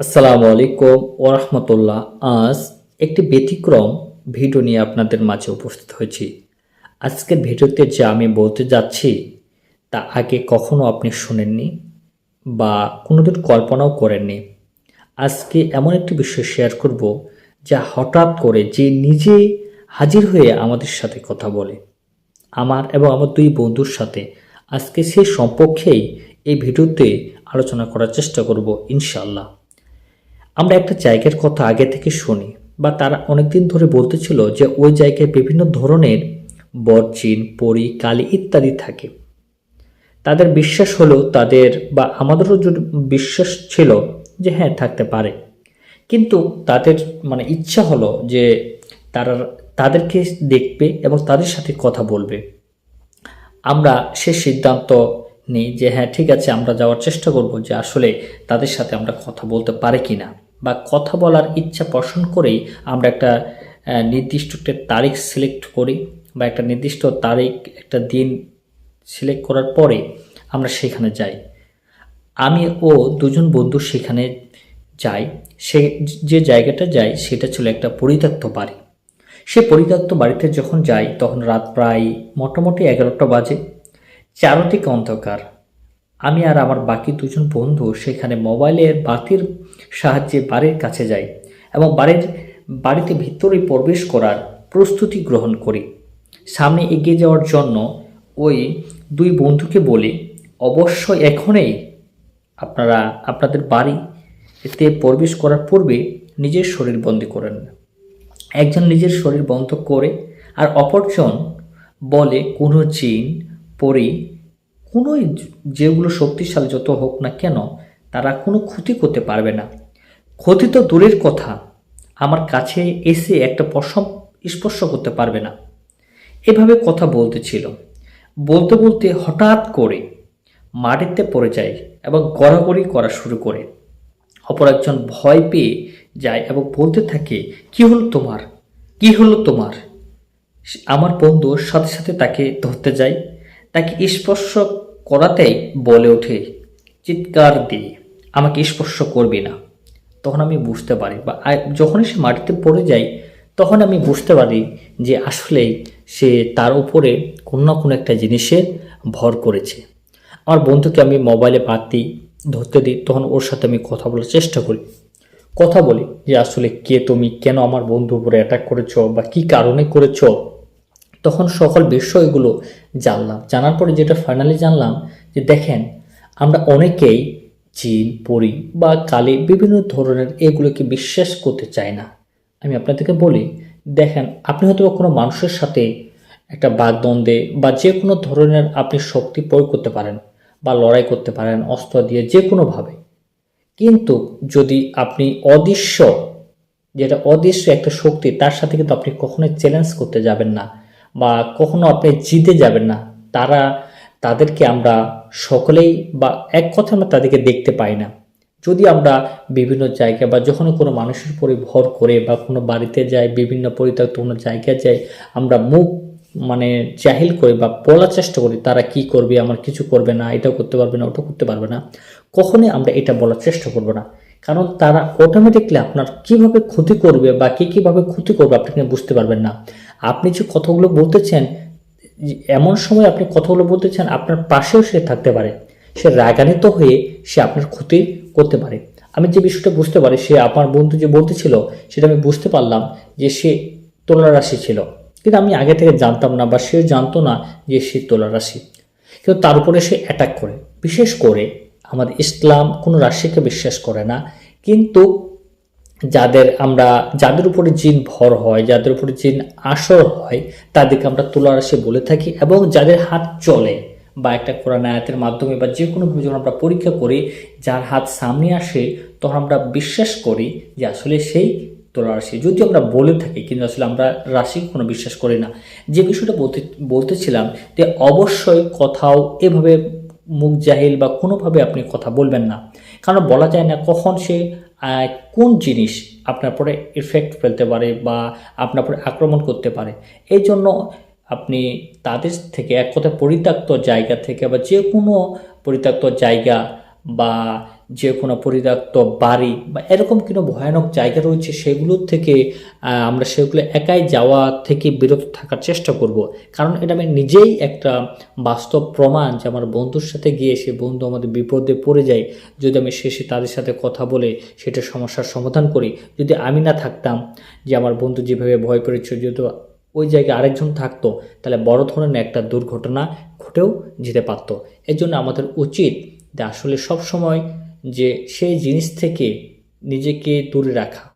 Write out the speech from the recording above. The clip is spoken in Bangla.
আসসালামু আলাইকুম ওরহমতুল্লাহ আজ একটি ব্যতিক্রম ভিডিও নিয়ে আপনাদের মাঝে উপস্থিত হয়েছি। আজকের ভিডিওতে যা আমি বলতে যাচ্ছি, তা আগে কখনো আপনি শুনেননি বা কোনোদিন কল্পনাও করেননি। আজকে এমন একটি বিষয় শেয়ার করব, যা হঠাৎ করে যে নিজে হাজির হয়ে আমাদের সাথে কথা বলে। আমার এবং আমার দুই বন্ধুর সাথে আজকে সে সম্পর্কেই এই ভিডিওতে আলোচনা করার চেষ্টা করব ইনশাল্লাহ আমরা একটা জায়গার কথা আগে থেকে শুনি বা তারা অনেকদিন ধরে বলতেছিল যে ওই জায়গায় বিভিন্ন ধরনের বরচিন পরি, কালী ইত্যাদি থাকে। তাদের বিশ্বাস হলো তাদের বা আমাদেরও যদি বিশ্বাস ছিল যে হ্যাঁ থাকতে পারে। কিন্তু তাদের মানে ইচ্ছা হলো যে তারা তাদেরকে দেখবে এবং তাদের সাথে কথা বলবে। আমরা সে সিদ্ধান্ত নিই যে হ্যাঁ ঠিক আছে, আমরা যাওয়ার চেষ্টা করব যে আসলে তাদের সাথে আমরা কথা বলতে পারি কি না বা কথা বলার ইচ্ছা পোষণ করেই আমরা একটা নির্দিষ্ট একটা তারিখ সিলেক্ট করি বা একটা নির্দিষ্ট তারিখ, একটা দিন সিলেক্ট করার পরে আমরা সেখানে যাই। আমি ও দুজন বন্ধু সেখানে যাই। সে, যে জায়গাটা যাই সেটা ছিল একটা পরিত্যক্ত বাড়ি। সে পরিত্যক্ত বাড়িতে যখন যাই তখন রাত প্রায় মোটামুটি এগারোটা বাজে। চারদিকে অন্ধকার। আমি আর আমার বাকি দুজন বন্ধু সেখানে মোবাইলের বাতির সাহায্যে বাড়ির কাছে যাই এবং বাড়ির বাড়িতে ভিতরে প্রবেশ করার প্রস্তুতি গ্রহণ করি। সামনে এগিয়ে যাওয়ার জন্য ওই দুই বন্ধুকে বলি, অবশ্যই এখনই আপনারা আপনাদের বাড়ি এতে প্রবেশ করার পূর্বে নিজের শরীর বন্দি করেন। একজন নিজের শরীর বন্ধ করে আর অপরজন বলে, কোনো জিন, পরি কোনো যেগুলো শক্তিশালী যত হোক না কেন, তারা কোনো ক্ষতি করতে পারবে না। ক্ষতি তো দূরের কথা, আমার কাছে এসে একটা পশম স্পর্শ করতে পারবে না। এভাবে কথা বলতেছিল বলতে বলতে হঠাৎ করে মাটিতে পড়ে যায় এবং গড়াগড়ি করা শুরু করে। অপর একজন ভয় পেয়ে যায় এবং বলতে থাকে, কি হলো তোমার? কি হলো তোমার? আমার বন্ধু সাথে সাথে তাকে ধরতে যায়। তাকে স্পর্শ করাতেই বলে ওঠে, চিৎকার দিয়ে আমাকে স্পর্শ করবি না। তখন আমি বুঝতে পারি বা যখনই সে মাটিতে পড়ে যায়, তখন আমি বুঝতে পারি যে আসলেই সে তার উপরে কোনো না কোনো একটা জিনিসে ভর করেছে। আমার বন্ধুকে আমি মোবাইলে দিই ধরতে দিই, তখন ওর সাথে আমি কথা বলার চেষ্টা করি। কথা বলি যে, আসলে কে তুমি? কেন আমার বন্ধু উপরে অ্যাটাক করেছ? বা কি কারণে করেছ? তখন সকল বিষয়গুলো জানলাম। জানার পরে যেটা ফাইনালি জানলাম যে দেখেন, আমরা অনেকেই জিন, পরি বা কালী বিভিন্ন ধরনের এগুলোকে বিশ্বাস করতে চাই না। আমি আপনাদেরকে বলি, দেখেন, আপনি হয়তো কোনো মানুষের সাথে একটা বাগদ্বন্দ্বে বা যে কোনো ধরনের আপনি শক্তি প্রয়োগ করতে পারেন বা লড়াই করতে পারেন, অস্ত্র দিয়ে যে কোনোভাবে কিন্তু যদি আপনি অদৃশ্য, যেটা অদৃশ্য একটা শক্তি, তার সাথে কিন্তু আপনি কখনোই চ্যালেঞ্জ করতে যাবেন না। বা কখনো আপনি জিতে যাবেন না, তারা তাদেরকে আমরা সকলেই বা এক কথা আমরা তাদেরকে দেখতে পাই না। যদি আমরা বিভিন্ন জায়গায় বা যখন কোনো মানুষের উপরে ভর করে বা কোনো বাড়িতে যাই, বিভিন্ন পরিত্যক্ত কোনো জায়গায় যাই, আমরা মুখ মানে জাহিল করে বা বলার চেষ্টা করি, তারা কি করবে, আমার কিছু করবে না, এটাও করতে পারবে না ওটা করতে পারবে না, কখনোই আমরা এটা বলার চেষ্টা করব না। কারণ তারা অটোমেটিকলি আপনার কীভাবে ক্ষতি করবে বা কি কীভাবে ক্ষতি করবে আপনি কিন্তু বুঝতে পারবেন না। আপনি যে কথাগুলো বলতেছেন, এমন সময় আপনি কথাগুলো বলতেছেন, আপনার পাশেও সে থাকতে পারে। সে রাগান্বিত হয়ে সে আপনার ক্ষতি করতে পারে। আমি যে বিষয়টা বুঝতে পারি, সে আমার বন্ধু যে বলতেছিল, সেটা আমি বুঝতে পারলাম যে সে তোলা রাশি ছিল। কিন্তু আমি আগে থেকে জানতাম না বা সে জানতো না যে সে তোলা রাশি কিন্তু তার উপরে সে অ্যাটাক করে। বিশেষ করে আমাদের ইসলাম কোনো রাশিকে বিশ্বাস করে না। কিন্তু যাদের আমরা, যাদের উপরে জিন ভর হয়, যাদের উপরে জিন আসর হয়, তাদেরকে আমরা তুলা রাশি বলে থাকি এবং যাদের হাত চলে বা একটা কোরআন আয়াতের মাধ্যমে বা যে কোনোভাবে যখন আমরা পরীক্ষা করি, যার হাত সামনে আসে, তখন আমরা বিশ্বাস করি যে আসলে সেই তোলা রাশি। যদি আমরা বলে থাকি, কিন্তু আসলে আমরা রাশি কোনো বিশ্বাস করি না। যে বিষয়টা বলতে, বলতেছিলাম যে অবশ্যই কোথাও এভাবে মুখ জাহিল বা কোনোভাবে আপনি কথা বলবেন না। কারণ বলা যায় না কখন সে কোন জিনিস আপনার পরে ইফেক্ট ফেলতে পারে বা আপনার পরে আক্রমণ করতে পারে। এই জন্য আপনি তাদের থেকে এক কথা পরিত্যক্ত জায়গা থেকে বা যে কোনো পরিত্যক্ত জায়গা বা যে কোনো পরিত্যক্ত বাড়ি বা এরকম কোনো ভয়ানক জায়গা রয়েছে সেগুলোর থেকে আমরা সেগুলো একাই যাওয়া থেকে বিরত থাকার চেষ্টা করব। কারণ এটা আমি নিজেই একটা বাস্তব প্রমাণ যে আমার বন্ধুর সাথে গিয়ে সে বন্ধু আমাদের বিপদে পড়ে যায়। যদি আমি শেষে তাদের সাথে কথা বলে সেটা সমস্যার সমাধান করি, যদি আমি না থাকতাম যে আমার বন্ধু যেভাবে ভয় করেছে যদি ওই জায়গায় আরেকজন থাকতো, তাহলে বড় ধরনের একটা দুর্ঘটনা ঘটেও যেতে পারতো। এর জন্য আমাদের উচিত যে আসলে সব সময় যে সেই জিনিস থেকে নিজেকে দূরে রাখা।